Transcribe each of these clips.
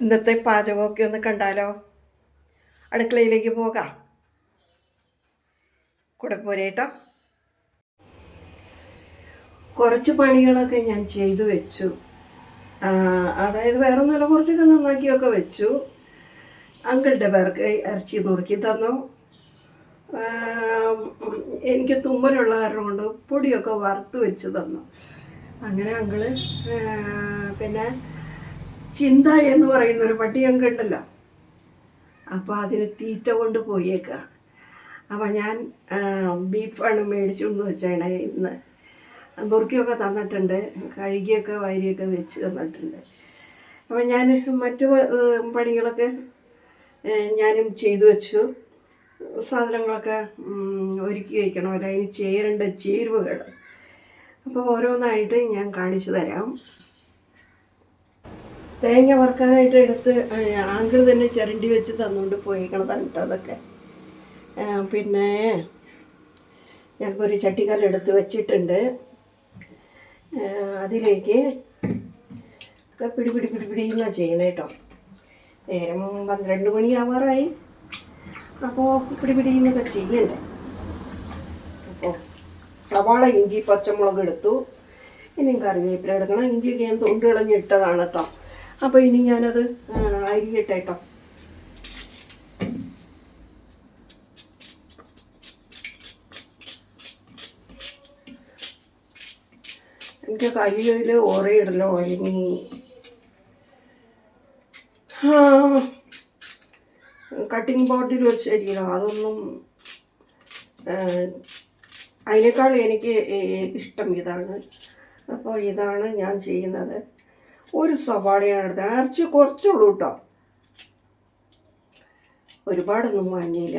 ഇന്നത്തെ പാചകമൊക്കെ ഒന്ന് കണ്ടാലോ? അടുക്കളയിലേക്ക് പോകാം. കൂടെ പോരേട്ടോ കുറച്ച് പണികളൊക്കെ ഞാൻ ചെയ്തു വെച്ചു. അതായത് വേറെ നല്ല കുറച്ചൊക്കെ നന്നാക്കിയൊക്കെ വെച്ചു. അങ്കിളുടെ പേർക്ക് ഇറച്ചി നുറുക്കി തന്നു. എനിക്ക് തുമ്മലുള്ള കാരണം കൊണ്ട് പൊടിയൊക്കെ വറുത്ത് വെച്ച് തന്നു. അങ്ങനെ അങ്കിൾ പിന്നെ ചിന്ത എന്ന് പറയുന്ന ഒരു പട്ടി ഞങ്ങൾക്ക് ഉണ്ടല്ലോ. അപ്പോൾ അതിന് തീറ്റ കൊണ്ട് പോയേക്കാം. അപ്പോൾ ഞാൻ ബീഫാണ് മേടിച്ചു എന്ന് വെച്ചാണ് ഇന്ന്. നുറുക്കിയൊക്കെ തന്നിട്ടുണ്ട്. കഴുകിയൊക്കെ വാരിയൊക്കെ വെച്ച് തന്നിട്ടുണ്ട്. അപ്പം ഞാൻ മറ്റു പണികളൊക്കെ ഞാനും ചെയ്തു വെച്ചു. സാധനങ്ങളൊക്കെ ഒരുക്കി വയ്ക്കണം അതിന് ചേരേണ്ട ചേരുവകൾ. അപ്പോൾ ഓരോന്നായിട്ട് ഞാൻ കാണിച്ചു തരാം. തേങ്ങ വറുക്കാനായിട്ട് എടുത്ത് ആങ്കിൾ തന്നെ ചിരണ്ടി വെച്ച് തന്നുകൊണ്ട് പോയിക്കണതാണ് കേട്ടോ അതൊക്കെ. പിന്നെ ഞങ്ങൾക്കൊരു ചട്ടിക്കല്ല് എടുത്ത് വെച്ചിട്ടുണ്ട്. അതിലേക്ക് ഒക്കെ പിടി പിടി പിടി പിടി എന്നാണ് ചെയ്യുന്നത് കേട്ടോ നേരം പന്ത്രണ്ട് മണിയാവാറായി അപ്പോൾ പിടി പിടി എന്നൊക്കെ ചെയ്യണ്ടേ. അപ്പോൾ സവാള ഇഞ്ചി പച്ചമുളക് എടുത്തു. ഇനിയും കറിവേപ്പില എടുക്കണം. ഇഞ്ചിയൊക്കെ ഞാൻ തൊണ്ട് കളഞ്ഞിട്ടതാണ് കേട്ടോ അപ്പോൾ ഇനി ഞാനത് അരിയട്ടെ കേട്ടോ എനിക്ക് കയ്യിൽ അല്ലെങ്കിൽ ഇനി കട്ടിംഗ് ബോർഡിൽ വെച്ച് അതൊന്നും അതിനേക്കാൾ എനിക്ക് ഇഷ്ടം ഇതാണ്. അപ്പോൾ ഇതാണ് ഞാൻ ചെയ്യുന്നത്. ഒരു സവാളയാണ് എടുത്തത് ഇറച്ചി കുറച്ചുള്ളൂ കേട്ടോ. ഒരുപാടൊന്നും വാങ്ങിയില്ല.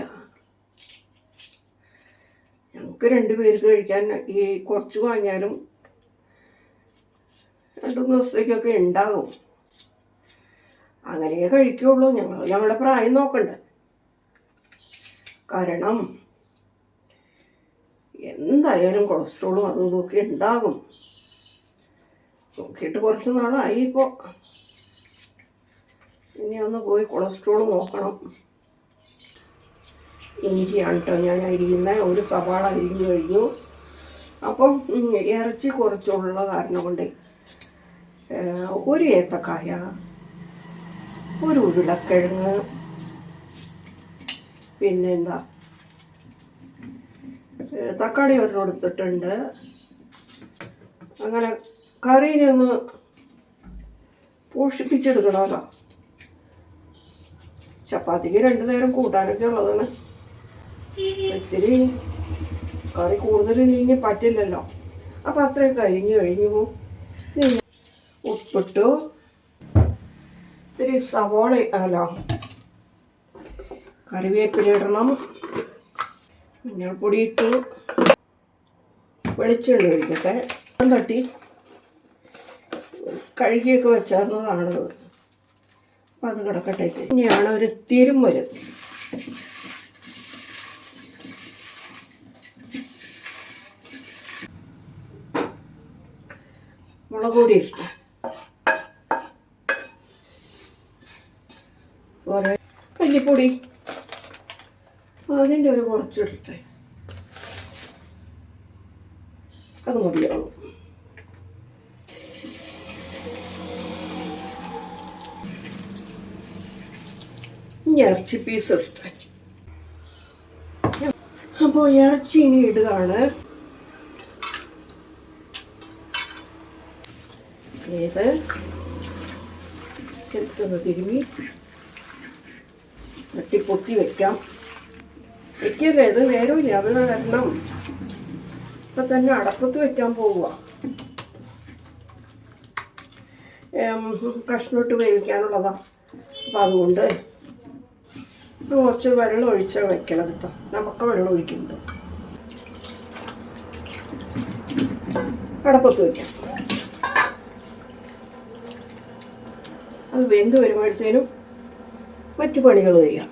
ഞങ്ങൾക്ക് രണ്ട് പേർക്ക് കഴിക്കാൻ ഈ കുറച്ച് വാങ്ങിയാലും രണ്ടു മൂന്ന് ദിവസത്തേക്കൊക്കെ ഉണ്ടാകും. അങ്ങനെ കഴിക്കുള്ളൂ. ഞങ്ങൾ ഞങ്ങളുടെ പ്രായം നോക്കണ്ട. കാരണം എന്തായാലും കൊളസ്ട്രോളും അതും ഇതൊക്കെ ഉണ്ടാകും. നോക്കിയിട്ട് കുറച്ച് നാളായി ഇപ്പോൾ ഇനി ഒന്ന് പോയി കൊളസ്ട്രോൾ നോക്കണം. ഇഞ്ചിയാണ് കേട്ടോ ഞാൻ അരിയുന്ന ഒരു സവാള അരിഞ്ഞു കഴിഞ്ഞു. അപ്പം ഇറച്ചി കുറച്ചുള്ള കാരണം കൊണ്ട് ഒരു ഏത്തക്കായ ഒരു ഉരുളക്കിഴങ്ങ് പിന്നെന്താ തക്കാളി ഒരെണ്ണം എടുത്തിട്ടുണ്ട്. അങ്ങനെ കറീനെ ഒന്ന് പോഷിപ്പിച്ചെടുക്കണമല്ലോ ചപ്പാത്തിക്ക് രണ്ടു നേരം കൂട്ടാനൊക്കെ ഉള്ളതാണ്. ഇത്തിരി കറി കൂടുതലില്ലെങ്കിൽ പറ്റില്ലല്ലോ. അപ്പം അത്രയും കരിഞ്ഞ് കഴിഞ്ഞു ഉപ്പിട്ടു. ഇത്തിരി സവോള അല്ല കറിവേപ്പില ഇടണം. മഞ്ഞൾപ്പൊടി ഇട്ടു. വെളിച്ചെണ്ണ ഒഴിക്കട്ടെ. തട്ടി. കഴുകിയൊക്കെ വെച്ചാർന്നതാണത് അപ്പം അത് കിടക്കട്ടെ. ഇനിയാണ് ഒരു തിരുമ്മൽ മുളക് പൊടി ഇഷ്ടം മല്ലിപ്പൊടി. അതിന്റെ ഒരു കുറച്ചിടട്ടെ. അത് മതിയാവും. ഇനി ഇറച്ചി പീസ് എടുത്തെ അപ്പോൾ ഇറച്ചി ഇനി ഇടുകയാണ്. ഇത് എടുത്തൊന്ന് തിരുമി വെക്കാം. വെക്കരുത് ഇത് നേരമില്ല അത് കാരണം ഇപ്പം തന്നെ അടപ്പത്ത് വെക്കാൻ പോവുക. കഷ്ണോട്ട് വേവിക്കാനുള്ളതാണ് അപ്പം അതുകൊണ്ട് കുറച്ച് വെള്ളം ഒഴിച്ചാൽ വെക്കണം കേട്ടോ നമുക്ക് വെള്ളം ഒഴിക്കുന്നുണ്ട്. അടപ്പത്ത് വയ്ക്കാം അത് വെന്ത് വരുമ്പോഴത്തേനും മറ്റു പണികൾ ചെയ്യാം.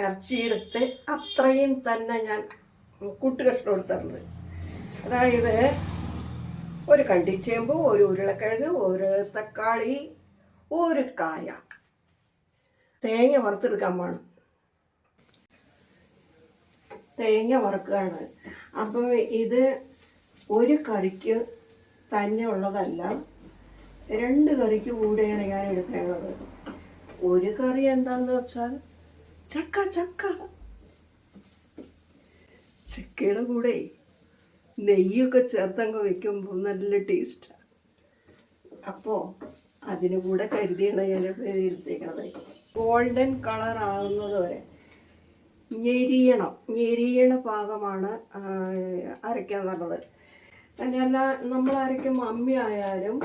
ഇറച്ചിയെടുത്ത് അത്രയും തന്നെ ഞാൻ കൂട്ടുകഷ്ണം എടുത്തിട്ടുണ്ട്. അതായത് ഒരു കണ്ടിച്ചേമ്പ് ഒരു ഉരുളക്കിഴങ്ങ് ഒരു തക്കാളി ഒരു കായ. തേങ്ങ വറുത്തെടുക്കാൻ വേണം തേങ്ങ വറുക്കുകയാണ് അപ്പം ഇത് ഒരു കറിക്ക് തന്നെ ഉള്ളതല്ല. രണ്ട് കറിക്ക് കൂടെയാണ് ഞാൻ എടുക്കേണ്ടത് ഒരു കറി എന്താന്ന് വെച്ചാൽ ചക്ക ചക്ക. ചക്കയുടെ കൂടെ നെയ്യൊക്കെ ചേർത്തങ്ങ് വെക്കുമ്പോൾ നല്ല ടേസ്റ്റാണ് അപ്പോൾ അതിന് കൂടെ കരുതിയാണ് ഞാൻ എടുത്തേക്കണത്. ഗോൾഡൻ കളർ ആകുന്നത് വരെ. ഞെരിയണം. ഞെരിയണ പാകമാണ് അരയ്ക്കാൻ നല്ലത്. അല്ല നമ്മൾ അരയ്ക്കുമ്പോൾ അമ്മി ആയാലും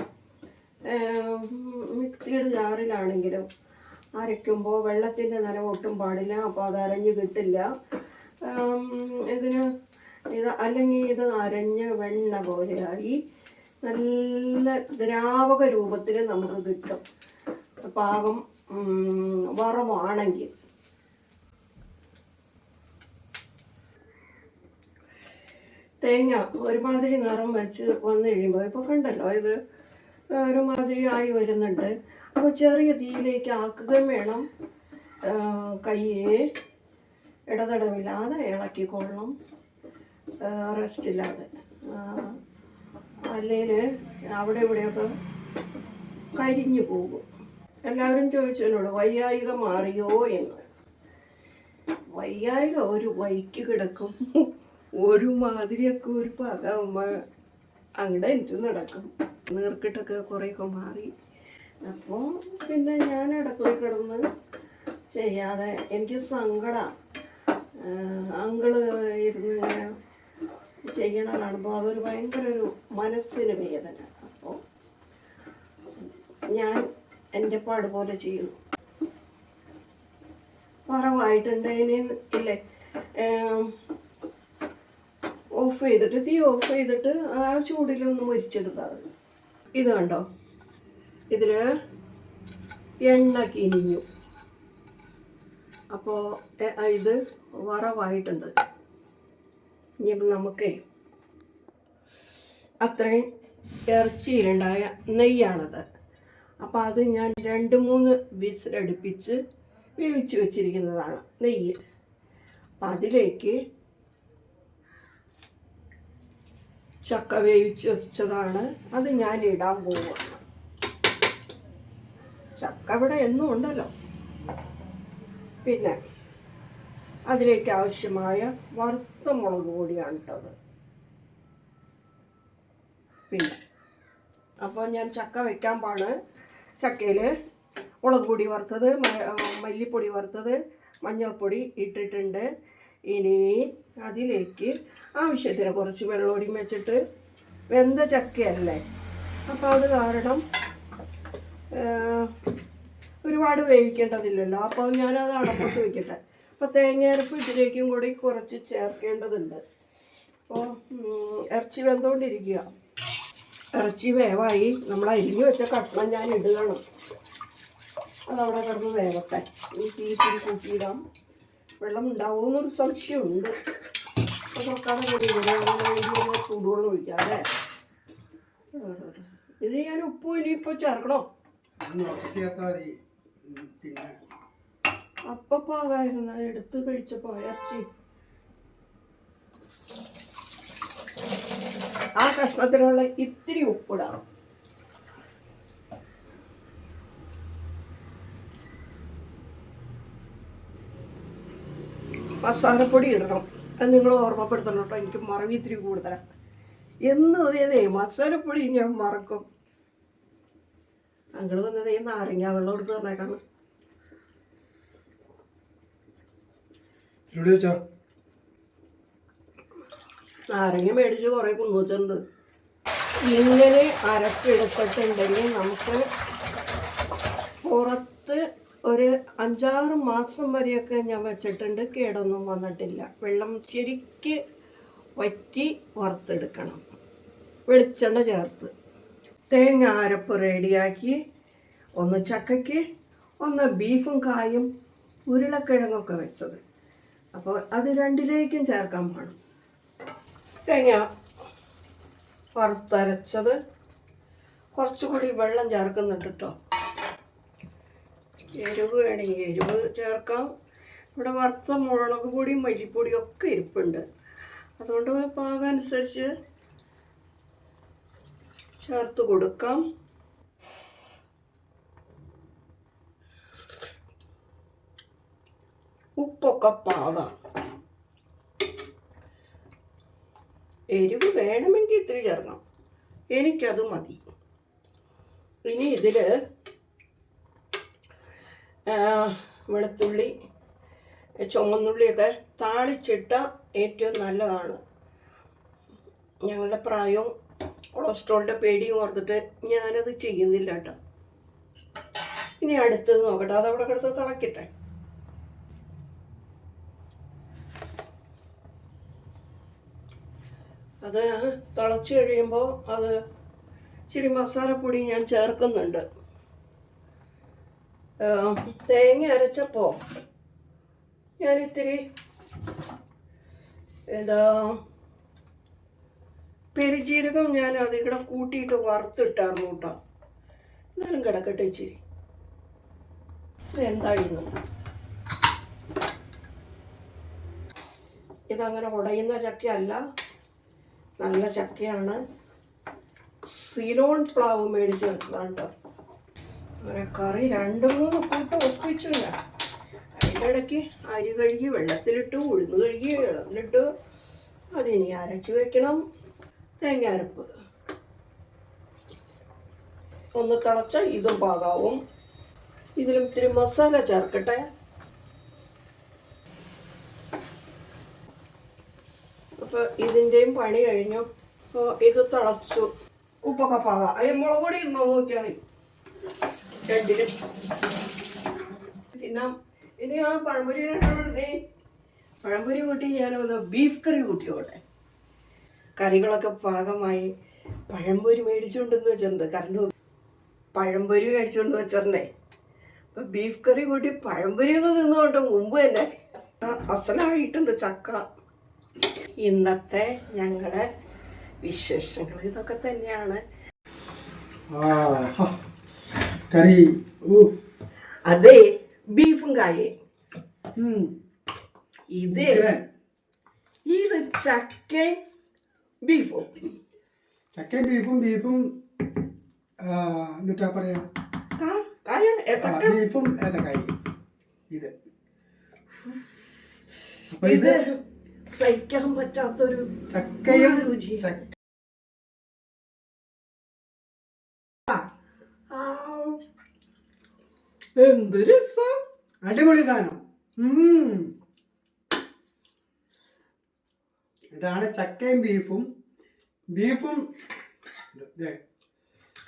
മിക്സിയുടെ ജാറിലാണെങ്കിലും അരയ്ക്കുമ്പോൾ വെള്ളത്തിന്റെ നനവ് ഒട്ടും പാടില്ല. അപ്പോൾ അത് അരഞ്ഞ് കിട്ടില്ല. ഇതിന് ഇത് അല്ലെങ്കിൽ ഇത് അരഞ്ഞ് വെണ്ണ പോലെയായി. നല്ല ദ്രാവക രൂപത്തിൽ നമുക്ക് കിട്ടും. പാകം വറവാണെങ്കിൽ. തേങ്ങ ഒരുമാതിരി നിറം വെച്ച് വന്നു കഴിയുമ്പോൾ ഇപ്പോൾ കണ്ടല്ലോ ഇത് ഒരുമാതിരി ആയി വരുന്നുണ്ട്. അപ്പോൾ ചെറിയ തീയിലേക്ക് ആക്കുകയും വേണം. കയ്യെ ഇടതടവില്ലാതെ ഇളക്കിക്കൊള്ളണം. റെസ്റ്റ് ഇല്ലാതെ അല്ലെങ്കിൽ അവിടെ ഇവിടെയൊക്കെ കരിഞ്ഞു പോകും. എല്ലാവരും ചോദിച്ചു എന്നോട് വയ്യായിക മാറിയോ എന്ന്. വയ്യായിക ഒരു വഴിക്ക് കിടക്കും. ഒരു മാതിരിയൊക്കെ ഒരു പകാവുമ്പോൾ അങ്ങടെ എനിക്ക് നടക്കും. നീർക്കിട്ടൊക്കെ കുറേയൊക്കെ മാറി. അപ്പോൾ പിന്നെ ഞാൻ അടുക്കളയിൽ കിടന്ന് ചെയ്യാതെ എനിക്ക് സങ്കട. അങ്കിൾ ഇരുന്ന് ഇങ്ങനെ ചെയ്യണ കാണുമ്പോൾ അതൊരു ഭയങ്കര ഒരു മനസ്സിന് വേദന. അപ്പോൾ ഞാൻ എന്റെ പാടുപോലെ ചെയ്യുന്നു. പറവായിട്ടുണ്ട് ഇനി ഇല്ലേ? ഓഫ് ചെയ്തിട്ട് തീ ഓഫ് ചെയ്തിട്ട് ആ ചൂടിലൊന്ന് മുരിച്ചെടുത്താൽ ഇത് കണ്ടോ? ഇതിൽ എണ്ണ കിനിഞ്ഞു. അപ്പോൾ ഇത് വറവായിട്ടുണ്ട്. ഇനി നമുക്കേ അത്രയും ഇറച്ചിയിലുണ്ടായ നെയ്യാണത്. അപ്പോൾ അത് ഞാൻ രണ്ട് മൂന്ന് വിസിലടുപ്പിച്ച് വേവിച്ച് വെച്ചിരിക്കുന്നതാണ് നെയ്യ്. അപ്പം അതിലേക്ക് ചക്ക വേവിച്ച് വെച്ചതാണ്. അത് ഞാൻ ഇടാൻ പോവുകയാണ്. ചക്ക ഇവിടെ എന്നും ഉണ്ടല്ലോ. പിന്നെ അതിലേക്ക് ആവശ്യമായ വറുത്ത മുളക് പൊടിയാണ് ഇട്ടത്. പിന്നെ അപ്പോൾ ഞാൻ ചക്ക വയ്ക്കാൻ പാണ് ചക്കയിൽ മുളക് പൊടി വറുത്തത് മല്ലിപ്പൊടി വറുത്തത് മഞ്ഞൾപ്പൊടി ഇട്ടിട്ടുണ്ട്. ഇനി അതിലേക്ക് ആവശ്യത്തിന് കുറച്ച് വെള്ളമൊടി വെച്ചിട്ട് വെന്ത ചക്കയല്ലേ? അപ്പോൾ അത് കാരണം ഒരുപാട് വേവിക്കേണ്ടതില്ലല്ലോ. അപ്പോൾ ഞാനത് അടപ്പത്ത് വയ്ക്കട്ടെ അപ്പോൾ തേങ്ങയരപ്പ് ഇതിലേക്കും കൂടി കുറച്ച് ചേർക്കേണ്ടതുണ്ട്. അപ്പോൾ ഇറച്ചി വെന്തുകൊണ്ടിരിക്കുക. ഇറച്ചി വേവായി. നമ്മൾ അരിഞ്ഞു വെച്ച കഷ്ണം ഞാൻ ഇടുകയാണ്. അതവിടെ കിടന്ന് വേവട്ടെ. ഈ തീ കൂട്ടിയിടാം. വെള്ളം ഉണ്ടാവുമെന്നൊരു സംശയമുണ്ട്. അപ്പോൾ കൂടി ചൂടുവെള്ളം ഒഴിക്കാം അല്ലേ ഇത് ഞാൻ ഉപ്പും ഇനിയിപ്പോൾ ചേർക്കണോ? അപ്പൊ പാകായിരുന്നു. എടുത്ത് കഴിച്ചപ്പോ ഇറച്ചി. ആ കഷ്ണത്തിനുള്ള ഇത്തിരി ഉപ്പിടാം. മസാലപ്പൊടി ഇടണം. അത് നിങ്ങൾ ഓർമ്മപ്പെടുത്തണം കേട്ടോ. എനിക്ക് മറവി ഇത്തിരി കൂടുതലാണ് എന്ന് മതിയതേ മസാലപ്പൊടി ഞാൻ മറക്കും. അങ്ങൾ വന്നതേ നാരങ്ങ വെള്ളം എടുത്ത് തന്നേക്കാണ് നാരങ്ങ മേടിച്ച് കുറേ കുന്നുവച്ചിട്ടുണ്ട്. ഇങ്ങനെ അരച്ചെടുത്തിട്ടുണ്ടെങ്കിൽ നമുക്ക് പുറത്ത് ഒരു അഞ്ചാറ് മാസം വരെയൊക്കെ ഞാൻ വെച്ചിട്ടുണ്ട്. കേടൊന്നും വന്നിട്ടില്ല. വെള്ളം ശരിക്ക് വറ്റി വറുത്തെടുക്കണം. വെളിച്ചെണ്ണ ചേർത്ത്. തേങ്ങ അരപ്പ് റെഡിയാക്കി. ഒന്ന് ചക്കയ്ക്ക് ഒന്ന് ബീഫും കായും ഉരുളക്കിഴങ്ങൊക്കെ വെച്ചത്. അപ്പോൾ അത് രണ്ടിലേക്കും ചേർക്കാൻ വേണം തേങ്ങ വറുത്തരച്ചത്. കുറച്ചുകൂടി വെള്ളം ചേർക്കുന്നുണ്ട് കേട്ടോ എരിവ് വേണമെങ്കിൽ എരിവ് ചേർക്കാം. ഇവിടെ വറുത്ത മുളക് പൊടിയും മല്ലിപ്പൊടിയും ഒക്കെ ഇരിപ്പുണ്ട്. അതുകൊണ്ട് പാകം അനുസരിച്ച് ചേർത്ത് കൊടുക്കാം. ഉപ്പൊക്കെ പാകാം. എരിവ് വേണമെങ്കിൽ ഇത്തിരി ചേർക്കാം എനിക്കത് മതി. ഇനി ഇതിൽ വെളുത്തുള്ളി ചുമന്നുള്ളിയൊക്കെ താളിച്ചിട്ട ഏറ്റവും നല്ലതാണ്. ഞങ്ങളുടെ പ്രായവും കൊളസ്ട്രോളിന്റെ പേടിയും ഓർത്തിട്ട് ഞാനത് ചെയ്യുന്നില്ല കേട്ടോ. ഇനി അടുത്തത് നോക്കട്ടെ. അതവിടെ കിടത്ത് തിളക്കട്ടെ. അത് തിളച്ച് കഴിയുമ്പോൾ അത് ഇച്ചിരി മസാലപ്പൊടി ഞാൻ ചേർക്കുന്നുണ്ട്. തേങ്ങ അരച്ചപ്പോൾ ഞാൻ ഇത്തിരി എന്താ പെരുജീരകം ഞാൻ അതിവിടെ കൂടെ കൂട്ടിയിട്ട് വറുത്തിട്ടായിരുന്നു കേട്ടോ. എന്നാലും കിടക്കട്ടെ ഇച്ചിരി. ഇതെന്തായിരുന്നു? ഇതങ്ങനെ ഉടയുന്ന ചക്കയല്ല. നല്ല ചക്കയാണ്. സിലോൺ പ്ലാവ് മേടിച്ച് വെച്ചതാണ് അങ്ങനെ കറി രണ്ട് മൂന്ന് കൂട്ടം ഒപ്പിച്ചു അതിന്റെ ഇടയ്ക്ക് അരി കഴുകി വെള്ളത്തിലിട്ട് ഉഴുന്ന് കഴുകി വെള്ളത്തിലിട്ട് അതിനി അരച്ച് വെക്കണം. തേങ്ങാരപ്പ് ഒന്ന് തിളച്ച ഇതും പാകാവും. ഇതിലും ഇത്തിരി മസാല ചേർക്കട്ടെ. അപ്പൊ ഇതിന്റെയും പണി കഴിഞ്ഞു. അപ്പോൾ ഇത് തിളച്ചു. ഉപ്പൊക്കെ പാകാം. അതിൽ മുളക് പൊടി ഉണ്ടോ നോക്കിയാൽ മതി രണ്ടിലും. പിന്നെ ഇനി ആ പഴംപൊരി പഴംപൊരി കൂട്ടി ഞാനൊന്ന് ബീഫ് കറി കൂട്ടിയോട്ടെ കറികളൊക്കെ പാകമായി പഴംപൊരി മേടിച്ചുകൊണ്ടെന്ന് വെച്ചിട്ടുണ്ട്. കറണ്ട്. പഴംപൊരി മേടിച്ചുകൊണ്ട് വെച്ചിട്ടുണ്ടേ. അപ്പം ബീഫ് കറി കൂട്ടി പഴംപൊരി ഒന്ന് നിന്നുകൊണ്ട് മുമ്പ് തന്നെ അസലായിട്ടുണ്ട് ചക്ക. ഇന്നത്തെ ഞങ്ങളെ വിശേഷങ്ങൾ. ഇതൊക്കെ തന്നെയാണ്. കറി. അതെ ബീഫും കായേ. ഇത്. ഇത് ചക്കയും ബീഫും. ചക്കയും ബീഫും ബീഫും എന്നിട്ടാ പറയാ? ബീഫും ഏത്തക്കായി. ഇത് ഇത് സഹിക്കാൻ പറ്റാത്തൊരു ചക്കയും രുചി. എന്ത് രസം. അടിപൊളി സാധനം. ഇതാണ് ചക്കയും ബീഫും. ബീഫും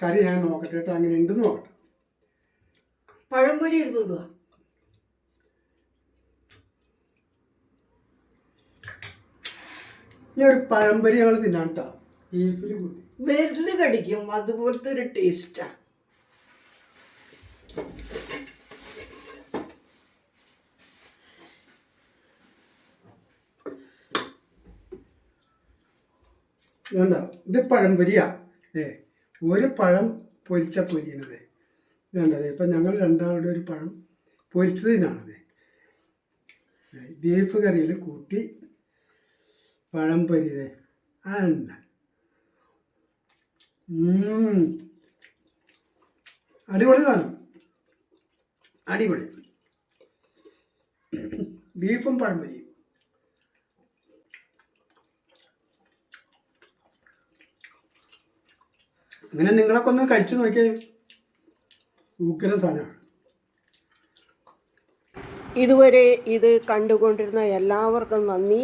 കറി ഞാൻ നോക്കട്ടെ കേട്ടോ അങ്ങനെ ഉണ്ടെന്ന് നോക്കട്ടെ. പഴംപൊരി ഇരുന്നുക ഇനി ഒരു പഴംപൊരി ഞങ്ങൾ തിന്നാൻ കേട്ടോ ബീഫിൽ കൂട്ടി. വിരൽ കടിക്കും. അതുപോലത്തെ ഒരു ടേസ്റ്റാ വേണ്ട ഇത് പഴംപൊരിയാ. ഏ ഒരു പഴം പൊരിച്ച പൊരിയണത് വേണ്ടത് ഇപ്പം ഞങ്ങൾ രണ്ടാളുടെ ഒരു പഴം പൊരിച്ചതിനാണത് ബീഫ് കറിയിൽ കൂട്ടി പഴം പൊരിയത് അല്ല അടിപൊളി സാധനം. അടിപൊളി. ബീഫും പഴംപൊരിയും അങ്ങനെ നിങ്ങളൊക്കെ ഒന്ന് കഴിച്ചു നോക്കിയേ. ഉഗ്ര സാധനമാണ്. ഇതുവരെ ഇത് കണ്ടുകൊണ്ടിരുന്ന എല്ലാവർക്കും നന്ദി.